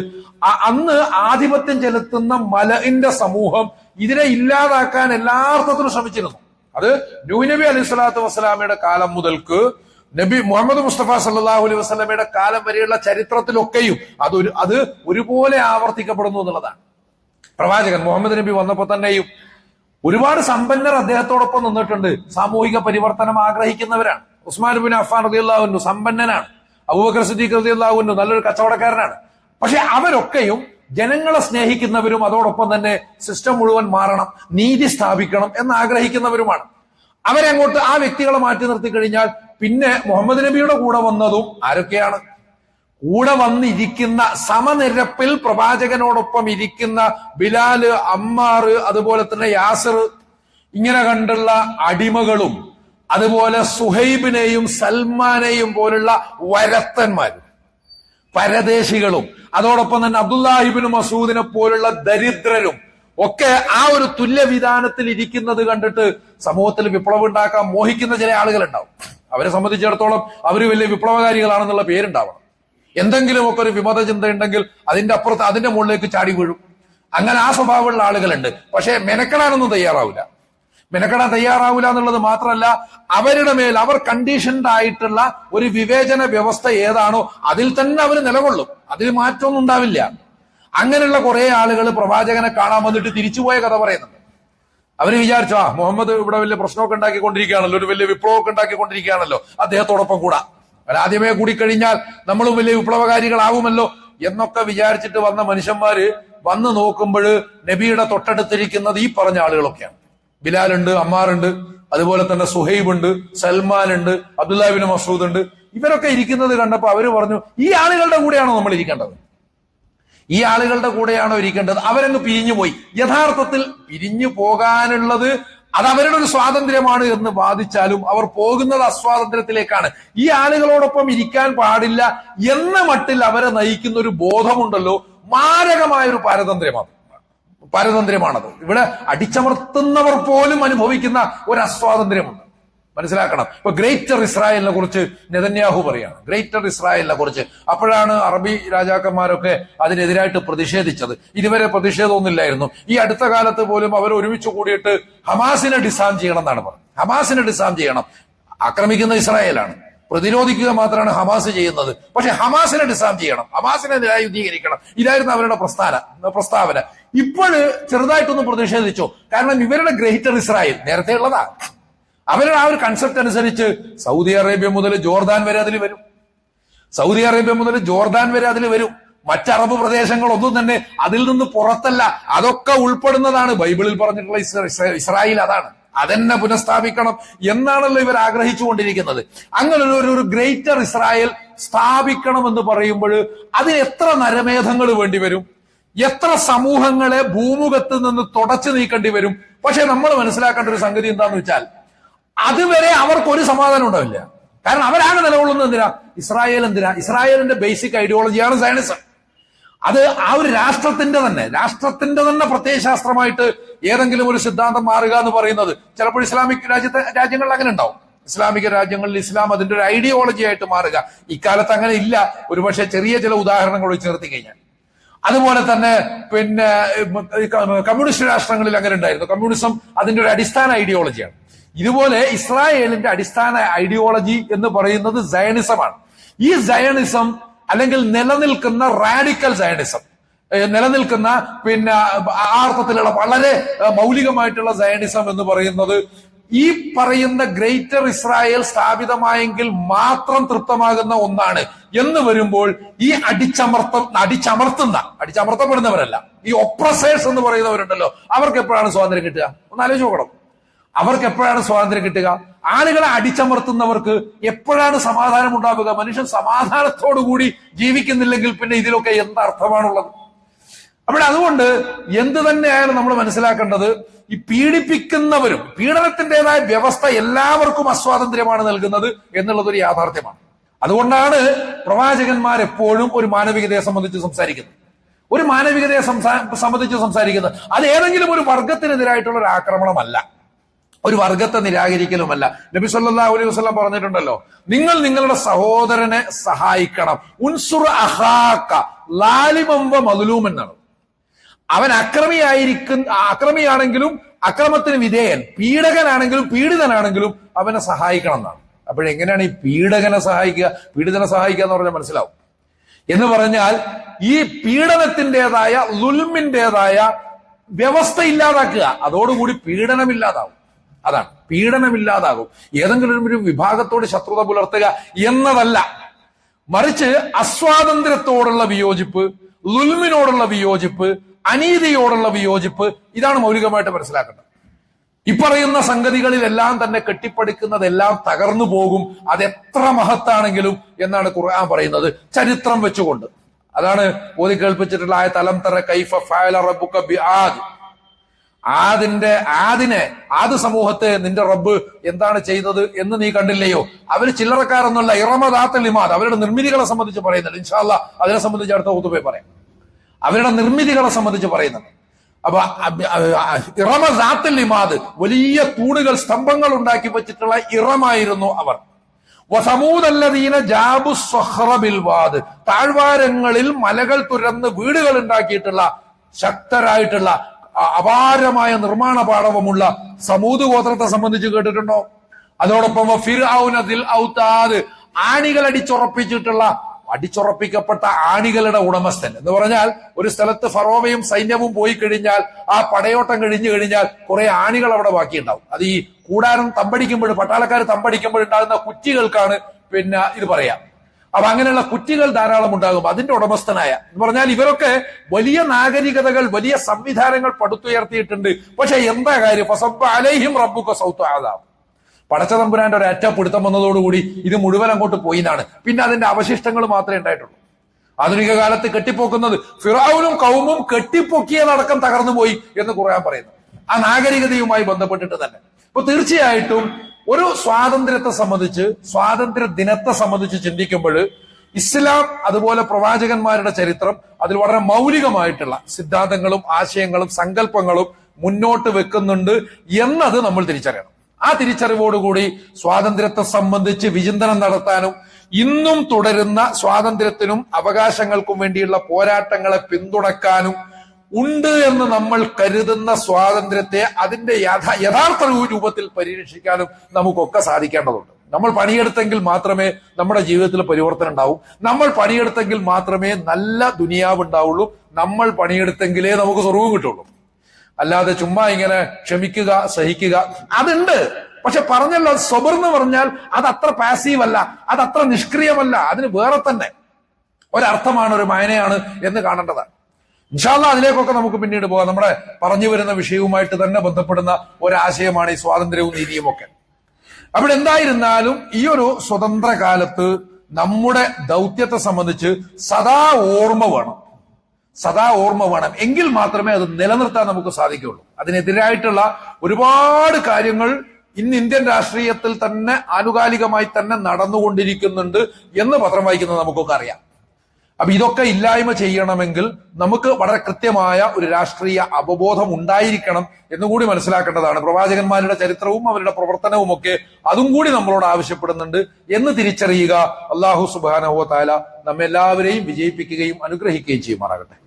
അന്ന് ആധിപത്യം ചെലുത്തുന്ന മലഇന്റെ സമൂഹം ഇതിനെ ഇല്ലാതാക്കാൻ എല്ലാ അർത്ഥത്തിലും ശ്രമിച്ചിരുന്നു. അത് നബി അലൈഹി സ്വലാത്തു വസ്സലാമയുടെ കാലം മുതൽക്ക് നബി മുഹമ്മദ് മുസ്തഫ സല്ലാഹു അലൈഹി വസ്ലമയുടെ കാലം വരെയുള്ള ചരിത്രത്തിലൊക്കെയും ഒരു അത് ഒരുപോലെ ആവർത്തിക്കപ്പെടുന്നു എന്നുള്ളതാണ്. പ്രവാചകൻ മുഹമ്മദ് നബി വന്നപ്പോ തന്നെയും ഒരുപാട് സമ്പന്നർ അദ്ദേഹത്തോടൊപ്പം നിന്നിട്ടുണ്ട്. സാമൂഹിക പരിവർത്തനം ആഗ്രഹിക്കുന്നവരാണ്. ഉസ്മാൻ ബിൻ അഫാൻ റതിയുള്ളാഹുന്നു സമ്പന്നനാണ്. അബൂബക്കർ സിദ്ദീഖ് റതിയുള്ളാഹുന്നു നല്ലൊരു കച്ചവടക്കാരനാണ്. പക്ഷെ അവരൊക്കെയും ജനങ്ങളെ സ്നേഹിക്കുന്നവരും അതോടൊപ്പം തന്നെ സിസ്റ്റം മുഴുവൻ മാറണം നീതി സ്ഥാപിക്കണം എന്ന് ആഗ്രഹിക്കുന്നവരുമാണ് അവരങ്ങോട്ട് ആ വ്യക്തികളെ മാറ്റി നിർത്തി കഴിഞ്ഞാൽ പിന്നെ മുഹമ്മദ് നബിയുടെ കൂടെ വന്നതും ആരൊക്കെയാണ്? കൂടെ വന്നിരിക്കുന്ന സമനിരപ്പിൽ പ്രവാചകനോടൊപ്പം ഇരിക്കുന്ന ബിലാൽ അമ്മാറ് അതുപോലെ തന്നെ യാസർ ഇങ്ങനെ കണ്ടുള്ള അടിമകളും അതുപോലെ സുഹൈബിനെയും സൽമാനെയും പോലുള്ള വരത്തന്മാരും പരദേശികളും അതോടൊപ്പം തന്നെ അബ്ദുല്ലാഹിബിന് മസൂദിനെ പോലുള്ള ദരിദ്രരും ഒക്കെ ആ ഒരു തുല്യ വിധാനത്തിൽ ഇരിക്കുന്നത് കണ്ടിട്ട് സമൂഹത്തിൽ വിപ്ലവം ഉണ്ടാക്കാൻ മോഹിക്കുന്ന ചില ആളുകളുണ്ടാവും. അവരെ സംബന്ധിച്ചിടത്തോളം അവർ വലിയ വിപ്ലവകാരികളാണെന്നുള്ള പേരുണ്ടാവണം. എന്തെങ്കിലുമൊക്കെ ഒരു വിമത ചിന്ത ഉണ്ടെങ്കിൽ അതിന്റെ അപ്പുറത്ത് അതിന്റെ മുകളിലേക്ക് ചാടി വീഴും. അങ്ങനെ ആ സ്വഭാവമുള്ള ആളുകളുണ്ട്. പക്ഷെ മെനക്കെടാനൊന്നും തയ്യാറാവില്ല. മെനക്കെടാൻ തയ്യാറാവില്ല എന്നുള്ളത് മാത്രമല്ല അവരുടെ മേൽ അവർ കണ്ടീഷൻഡ് ആയിട്ടുള്ള ഒരു വിവേചന വ്യവസ്ഥ ഏതാണോ അതിൽ തന്നെ അവർ നിലകൊള്ളും. അതിൽ മാറ്റമൊന്നും ഉണ്ടാവില്ല. അങ്ങനെയുള്ള കുറെ ആളുകൾ പ്രവാചകനെ കാണാൻ വന്നിട്ട് തിരിച്ചുപോയ കഥ പറയുന്നുണ്ട്. അവർ വിചാരിച്ചു ആ മുഹമ്മദ് ഇവിടെ വലിയ പ്രശ്നമൊക്കെ ഉണ്ടാക്കിക്കൊണ്ടിരിക്കുകയാണല്ലോ ഒരു വലിയ വിപ്ലവമൊക്കെ ഉണ്ടാക്കിക്കൊണ്ടിരിക്കുകയാണല്ലോ അദ്ദേഹത്തോടൊപ്പം കൂടാ. അവർ ആദ്യമേ കൂടിക്കഴിഞ്ഞാൽ നമ്മളും വലിയ വിപ്ലവകാരികളാവുമല്ലോ എന്നൊക്കെ വിചാരിച്ചിട്ട് വന്ന മനുഷ്യന്മാര് വന്ന് നോക്കുമ്പോൾ നബിയുടെ തൊട്ടടുത്തിരിക്കുന്നത് ഈ പറഞ്ഞ ആളുകളൊക്കെയാണ്. ബിലാലുണ്ട് അമ്മാറുണ്ട് അതുപോലെ തന്നെ സുഹൈബ് ഉണ്ട് സൽമാൻ ഉണ്ട് അബ്ദുല്ലാബിൻ മസൂദ് ഉണ്ട് ഇവരൊക്കെ ഇരിക്കുന്നത് കണ്ടപ്പോൾ അവർ പറഞ്ഞു ഈ ആളുകളുടെ കൂടെയാണോ നമ്മൾ ഇരിക്കേണ്ടത്? ഈ ആളുകളുടെ കൂടെയാണോ ഇരിക്കേണ്ടത്? അവരങ്ങ് പിരിഞ്ഞു പോയി. യഥാർത്ഥത്തിൽ പിരിഞ്ഞു പോകാനുള്ളത് അത് അവരുടെ ഒരു സ്വാതന്ത്ര്യമാണ് എന്ന് വാദിച്ചാലും അവർ പോകുന്നത് അസ്വാതന്ത്ര്യത്തിലേക്കാണ്. ഈ ആളുകളോടൊപ്പം ഇരിക്കാൻ പാടില്ല എന്ന മട്ടിൽ അവരെ നയിക്കുന്ന ഒരു ബോധമുണ്ടല്ലോ. മാരകമായ ഒരു പാരതന്ത്ര്യമാണ്. പാരതന്ത്ര്യമാണത്. ഇവിടെ അടിച്ചമർത്തുന്നവർ പോലും അനുഭവിക്കുന്ന ഒരു അസ്വാതന്ത്ര്യമുണ്ട് മനസ്സിലാക്കണം. ഇപ്പൊ ഗ്രേറ്റർ ഇസ്രായേലിനെ കുറിച്ച് നെതന്യാഹു പറയാണ്. ഗ്രേറ്റർ ഇസ്രായേലിനെ കുറിച്ച്. അപ്പോഴാണ് അറബി രാജാക്കന്മാരൊക്കെ അതിനെതിരായിട്ട് പ്രതിഷേധിച്ചത്. ഇതുവരെ പ്രതിഷേധമൊന്നുമില്ലായിരുന്നു. ഈ അടുത്ത കാലത്ത് പോലും അവർ ഒരുമിച്ച് കൂടിയിട്ട് ഹമാസിനെ ഡിസാം ചെയ്യണം എന്നാണ് പറഞ്ഞത്. ഹമാസിനെ ഡിസാം ചെയ്യണം. ആക്രമിക്കുന്ന ഇസ്രായേലാണ്. പ്രതിരോധിക്കുക മാത്രമാണ് ഹമാസ് ചെയ്യുന്നത്. പക്ഷെ ഹമാസിനെ ഡിസാം ചെയ്യണം. ഹമാസിനെ നിരായുദ്ധീകരിക്കണം ഇതായിരുന്നു അവരുടെ പ്രസ്ഥാന പ്രസ്താവന. ഇപ്പോഴ് ചെറുതായിട്ടൊന്ന് പ്രതിഷേധിച്ചു. കാരണം ഇവരുടെ ഗ്രേറ്റർ ഇസ്രായേൽ നേരത്തെ ഉള്ളതാ. അവരുടെ ആ ഒരു കൺസെപ്റ്റ് അനുസരിച്ച് സൗദി അറേബ്യ മുതൽ ജോർദാൻ വരെ അതിൽ വരും. സൗദി അറേബ്യ മുതൽ ജോർദാൻ വരെ അതിൽ വരും. മറ്ററബ് പ്രദേശങ്ങളൊന്നും തന്നെ അതിൽ നിന്ന് പുറത്തല്ല. അതൊക്കെ ഉൾപ്പെടുന്നതാണ് ബൈബിളിൽ പറഞ്ഞിട്ടുള്ള ഇസ്ര- ഇസ്ര- ഇസ്രായേൽ അതാണ്. അതെന്നെ പുനഃസ്ഥാപിക്കണം എന്നാണല്ലോ ഇവർ ആഗ്രഹിച്ചുകൊണ്ടിരിക്കുന്നത്. അങ്ങനെ ഒരു- ഒരു ഗ്രേറ്റർ ഇസ്രായേൽ സ്ഥാപിക്കണം എന്ന് പറയുമ്പോൾ അതിന് എത്ര നരമേധങ്ങൾ വേണ്ടി വരും? എത്ര സമൂഹങ്ങളെ ഭൂമുഖത്ത് നിന്ന് തുടച്ചു നീക്കേണ്ടി വരും? പക്ഷെ നമ്മൾ മനസ്സിലാക്കേണ്ട ഒരു സംഗതി എന്താന്ന് വെച്ചാൽ അതുവരെ അവർക്കൊരു സമാധാനം ഉണ്ടാവില്ല. കാരണം അവരാണ് നിലകൊള്ളുന്നത് എന്തിനാ? ഇസ്രായേൽ എന്തിനാ? ഇസ്രായേലിന്റെ ബേസിക് ഐഡിയോളജിയാണ് സയൻസ് അത് ആ ഒരു രാഷ്ട്രത്തിന്റെ തന്നെ. രാഷ്ട്രത്തിന്റെ തന്നെ പ്രത്യയശാസ്ത്രമായിട്ട് ഏതെങ്കിലും ഒരു സിദ്ധാന്തം മാറുക എന്ന് പറയുന്നത് ചിലപ്പോൾ ഇസ്ലാമിക് രാജ്യത്തെ രാജ്യങ്ങളിൽ അങ്ങനെ ഉണ്ടാവും. ഇസ്ലാമിക രാജ്യങ്ങളിൽ ഇസ്ലാം അതിന്റെ ഒരു ഐഡിയോളജി ആയിട്ട് മാറുക. ഇക്കാലത്ത് അങ്ങനെ ഇല്ല. ഒരുപക്ഷെ ചെറിയ ചില ഉദാഹരണങ്ങൾ വെച്ച് നിർത്തി കഴിഞ്ഞാൽ. അതുപോലെ തന്നെ പിന്നെ കമ്മ്യൂണിസ്റ്റ് രാഷ്ട്രങ്ങളിൽ അങ്ങനെ ഉണ്ടായിരുന്നു. കമ്മ്യൂണിസം അതിന്റെ ഒരു അടിസ്ഥാന ഐഡിയോളജിയാണ് ഇതുപോലെ ഇസ്രായേലിന്റെ അടിസ്ഥാന ഐഡിയോളജി എന്ന് പറയുന്നത് സയണിസമാണ് ഈ സയണിസം അല്ലെങ്കിൽ നിലനിൽക്കുന്ന റാഡിക്കൽ സയണിസം നിലനിൽക്കുന്ന പിന്നെ ആ അർത്ഥത്തിലുള്ള വളരെ മൗലികമായിട്ടുള്ള സയണിസം എന്ന് പറയുന്നത് ഈ പറയുന്ന ഗ്രേറ്റർ ഇസ്രായേൽ സ്ഥാപിതമായെങ്കിൽ മാത്രം തൃപ്തമാകുന്ന ഒന്നാണ്. എന്ന് വരുമ്പോൾ ഈ അടിച്ചമർത്ത അടിച്ചമർത്തുന്ന അടിച്ചമർത്തപ്പെടുന്നവരല്ല. ഈ ഒപ്രസേഴ്സ് എന്ന് പറയുന്നവരുണ്ടല്ലോ. അവർക്ക് എപ്പോഴാണ് സ്വാതന്ത്ര്യം കിട്ടുക? ഒന്ന് ആലോചിച്ച് നോക്കണം. അവർക്ക് എപ്പോഴാണ് സ്വാതന്ത്ര്യം കിട്ടുക? ആളുകളെ അടിച്ചമർത്തുന്നവർക്ക് എപ്പോഴാണ് സമാധാനം ഉണ്ടാവുക മനുഷ്യൻ സമാധാനത്തോടുകൂടി ജീവിക്കുന്നില്ലെങ്കിൽ പിന്നെ ഇതിലൊക്കെ എന്ത് അർത്ഥമാണുള്ളത് അപ്പോൾ അതുകൊണ്ട് എന്ത് തന്നെയായാലും നമ്മൾ മനസ്സിലാക്കേണ്ടത് ഈ പീഡിപ്പിക്കുന്നവരും പീഡനത്തിന്റെതായ വ്യവസ്ഥ എല്ലാവർക്കും അസ്വാതന്ത്ര്യമാണ് നൽകുന്നത് എന്നുള്ളതൊരു യാഥാർത്ഥ്യമാണ്. അതുകൊണ്ടാണ് പ്രവാചകന്മാർ എപ്പോഴും ഒരു മാനവികതയെ സംബന്ധിച്ച് സംസാരിക്കുന്നത്. ഒരു മാനവികതയെ സംസാ സംബന്ധിച്ച് സംസാരിക്കുന്നത് അത് ഏതെങ്കിലും ഒരു വർഗത്തിനെതിരായിട്ടുള്ള ഒരു ആക്രമണമല്ല ഒരു വർഗത്തെ നിരാകരിക്കലുമല്ല. നബി സല്ലാ അലൈഹി വസല്ലം പറഞ്ഞിട്ടുണ്ടല്ലോ നിങ്ങൾ നിങ്ങളുടെ സഹോദരനെ സഹായിക്കണം. ഉൻസുർ അഹാക്ക ലാലിമംബ മതുലൂം എന്നാണ്. അവൻ അക്രമിയായിരിക്കും അക്രമിയാണെങ്കിലും അക്രമത്തിന് വിധേയൻ പീഡകനാണെങ്കിലും പീഡിതനാണെങ്കിലും അവനെ സഹായിക്കണം എന്നാണ്. അപ്പോഴെങ്ങനെയാണ് ഈ പീഡകനെ സഹായിക്കുക? പീഡിതനെ സഹായിക്കുക എന്ന് പറഞ്ഞാൽ മനസ്സിലാവും. എന്ന് പറഞ്ഞാൽ ഈ പീഡനത്തിന്റെതായ ലുൽമിന്റെതായ വ്യവസ്ഥ ഇല്ലാതാക്കുക. അതോടുകൂടി പീഡനമില്ലാതാവും. അതാണ്. പീഡനമില്ലാതാകും. ഏതെങ്കിലും ഒരു വിഭാഗത്തോട് ശത്രുത പുലർത്തുക എന്നതല്ല. മറിച്ച് അസ്വാതന്ത്ര്യത്തോടുള്ള വിയോജിപ്പ് ലുൽമിനോടുള്ള വിയോജിപ്പ് അനീതിയോടുള്ള വിയോജിപ്പ് ഇതാണ് മൗലികമായിട്ട് മനസ്സിലാക്കേണ്ടത്. ഇപ്പറയുന്ന സംഗതികളിലെല്ലാം തന്നെ കെട്ടിപ്പടുക്കുന്നതെല്ലാം തകർന്നു പോകും. അതെത്ര മഹത്താണെങ്കിലും എന്നാണ് ഖുർആൻ പറയുന്നത്. ചരിത്രം വെച്ചുകൊണ്ട്. അതാണ് ഓതി കേൾപ്പിച്ചിട്ടുള്ള ആയ തലം തറ കൈഫ ഫഅല റബ്ബുക ബിആദ്. ആദിന്റെ ആദിനെ ആദ് സമൂഹത്തെ നിന്റെ റബ്ബ് എന്താണ് ചെയ്തത് എന്ന് നീ കണ്ടില്ലയോ? അവർ ചില്ലറക്കാരെന്നുള്ള ഇറമദാത്ത ലിമാദ്. അവരുടെ നിർമ്മിതികളെ സംബന്ധിച്ച് പറയുന്നുണ്ട്. ഇൻഷാല്ല അതിനെ സംബന്ധിച്ച് അടുത്ത ഊത്തുപേ പറയാം. അവരുടെ നിർമ്മിതികളെ സംബന്ധിച്ച് പറയുന്നുണ്ട്. അപ്പൊ ഇറമദാത്ത ലിമാദ് വലിയ തൂണുകൾ സ്തംഭങ്ങൾ ഉണ്ടാക്കി വെച്ചിട്ടുള്ള ഇറമായിരുന്നു അവർ. ജാബു വാദ്. താഴ്വാരങ്ങളിൽ മലകൾ തുരന്ന് വീടുകൾ ഉണ്ടാക്കിയിട്ടുള്ള ശക്തരായിട്ടുള്ള അപാരമായ നിർമ്മാണ പാടവമുള്ള സമൂത് ഗോത്രത്തെ സംബന്ധിച്ച് കേട്ടിട്ടുണ്ടോ? അതോടൊപ്പം ഔത്താദ് ആണികൾ അടിച്ചുറപ്പിച്ചിട്ടുള്ള അടിച്ചുറപ്പിക്കപ്പെട്ട ആണികളുടെ ഉടമസ്ഥൻ. എന്ന് പറഞ്ഞാൽ ഒരു സ്ഥലത്ത് ഫറോവയും സൈന്യവും പോയി കഴിഞ്ഞാൽ ആ പടയോട്ടം കഴിഞ്ഞു കഴിഞ്ഞാൽ കുറെ ആണികൾ അവിടെ ബാക്കിയുണ്ടാവും. അത് ഈ കൂടാരം തമ്പടിക്കുമ്പോൾ പട്ടാളക്കാർ തമ്പടിക്കുമ്പോൾ ഉണ്ടാകുന്ന കുറ്റികൾക്കാണ് പിന്നെ ഇത് പറയാം. അപ്പൊ അങ്ങനെയുള്ള കുറ്റികൾ ധാരാളം ഉണ്ടാകും. അതിന്റെ ഉടമസ്ഥനായ എന്ന് പറഞ്ഞാൽ ഇവരൊക്കെ വലിയ നാഗരികതകൾ വലിയ സംവിധാനങ്ങൾ പടുത്തുയർത്തിയിട്ടുണ്ട്. പക്ഷെ എന്താ കാര്യം? അലൈഹിം സൗത്ത് ആദാം പടച്ചതമ്പുരാന്റെ ഒരു അറ്റപ്പിടുത്തം വന്നതോടുകൂടി ഇത് മുഴുവൻ അങ്ങോട്ട് പോയി എന്നാണ് പിന്നെ അതിന്റെ അവശിഷ്ടങ്ങൾ മാത്രമേ ഉണ്ടായിട്ടുള്ളൂ. ആധുനിക കാലത്ത് കെട്ടിപ്പോക്കുന്നത് ഫിറാവുനും കൗമും കെട്ടിപ്പൊക്കിയതടക്കം തകർന്നു പോയി എന്ന് ഖുർആൻ പറയുന്നു. ആ നാഗരികതയുമായി ബന്ധപ്പെട്ടിട്ട് തന്നെ. അപ്പൊ തീർച്ചയായിട്ടും ഒരു സ്വാതന്ത്ര്യത്തെ സംബന്ധിച്ച് സ്വാതന്ത്ര്യ ദിനത്തെ സംബന്ധിച്ച് ചിന്തിക്കുമ്പോൾ ഇസ്ലാം അതുപോലെ പ്രവാചകന്മാരുടെ ചരിത്രം അതിൽ വളരെ മൗലികമായിട്ടുള്ള സിദ്ധാന്തങ്ങളും ആശയങ്ങളും സങ്കല്പങ്ങളും മുന്നോട്ട് വെക്കുന്നുണ്ട് എന്നത് നമ്മൾ തിരിച്ചറിയണം. ആ തിരിച്ചറിവോടുകൂടി സ്വാതന്ത്ര്യത്തെ സംബന്ധിച്ച് വിചിന്തനം നടത്താനും ഇന്നും തുടരുന്ന സ്വാതന്ത്ര്യത്തിനും അവകാശങ്ങൾക്കും വേണ്ടിയുള്ള പോരാട്ടങ്ങളെ പിന്തുണക്കാനും ഉണ്ട് എന്ന് നമ്മൾ കരുതുന്ന സ്വാതന്ത്ര്യത്തെ അതിന്റെ യഥാ യഥാർത്ഥ രൂപത്തിൽ പരിരക്ഷിക്കാനും നമുക്കൊക്കെ സാധിക്കേണ്ടതുണ്ട്. നമ്മൾ പണിയെടുത്തെങ്കിൽ മാത്രമേ നമ്മുടെ ജീവിതത്തിൽ പരിവർത്തനം ഉണ്ടാവും. നമ്മൾ പണിയെടുത്തെങ്കിൽ മാത്രമേ നല്ല ദുനിയാവ് ഉണ്ടാവുള്ളൂ. നമ്മൾ പണിയെടുത്തെങ്കിലേ നമുക്ക് സ്വർഗം കിട്ടുള്ളൂ. അല്ലാതെ ചുമ്മാ ഇങ്ങനെ ക്ഷമിക്കുക സഹിക്കുക അതുണ്ട്. പക്ഷെ പറഞ്ഞല്ലോ സ്വബർ എന്ന് പറഞ്ഞാൽ അത് അത്ര പാസീവ് അല്ല അത് അത്ര നിഷ്ക്രിയമല്ല അതിന് വേറെ തന്നെ. ഒരർത്ഥമാണ് ഒരു മായനയാണ് എന്ന് കാണേണ്ടതാണ്. ഇൻഷാല്ല അതിലേക്കൊക്കെ നമുക്ക് പിന്നീട് പോകാം. നമ്മുടെ പറഞ്ഞു വരുന്ന വിഷയവുമായിട്ട് തന്നെ ബന്ധപ്പെടുന്ന ഒരാശയമാണ് ഈ സ്വാതന്ത്ര്യവും നീതിയും ഒക്കെ. അവിടെ എന്തായിരുന്നാലും ഈ ഒരു സ്വതന്ത്ര കാലത്ത് നമ്മുടെ ദൗത്യത്തെ സംബന്ധിച്ച് സദാ ഓർമ്മ വേണം. സദാ ഓർമ്മ വേണം. എങ്കിൽ മാത്രമേ അത് നിലനിർത്താൻ നമുക്ക് സാധിക്കുകയുള്ളൂ. അതിനെതിരായിട്ടുള്ള ഒരുപാട് കാര്യങ്ങൾ ഇന്ന് ഇന്ത്യൻ രാഷ്ട്രീയത്തിൽ തന്നെ ആനുകാലികമായി തന്നെ നടന്നുകൊണ്ടിരിക്കുന്നുണ്ട് എന്ന് പത്രം വായിക്കുന്നത് നമുക്കൊക്കെ അറിയാം. അപ്പൊ ഇതൊക്കെ ഇല്ലായ്മ ചെയ്യണമെങ്കിൽ നമുക്ക് വളരെ കൃത്യമായ ഒരു രാഷ്ട്രീയ അവബോധം ഉണ്ടായിരിക്കണം എന്നുകൂടി മനസ്സിലാക്കേണ്ടതാണ്. പ്രവാചകന്മാരുടെ ചരിത്രവും അവരുടെ പ്രവർത്തനവും ഒക്കെ അതും കൂടി നമ്മളോട് ആവശ്യപ്പെടുന്നുണ്ട് എന്ന് തിരിച്ചറിയുക അള്ളാഹു സുബാനഹോ താല നമ്മെല്ലാവരെയും വിജയിപ്പിക്കുകയും അനുഗ്രഹിക്കുകയും ചെയ്യുമാറാകട്ടെ.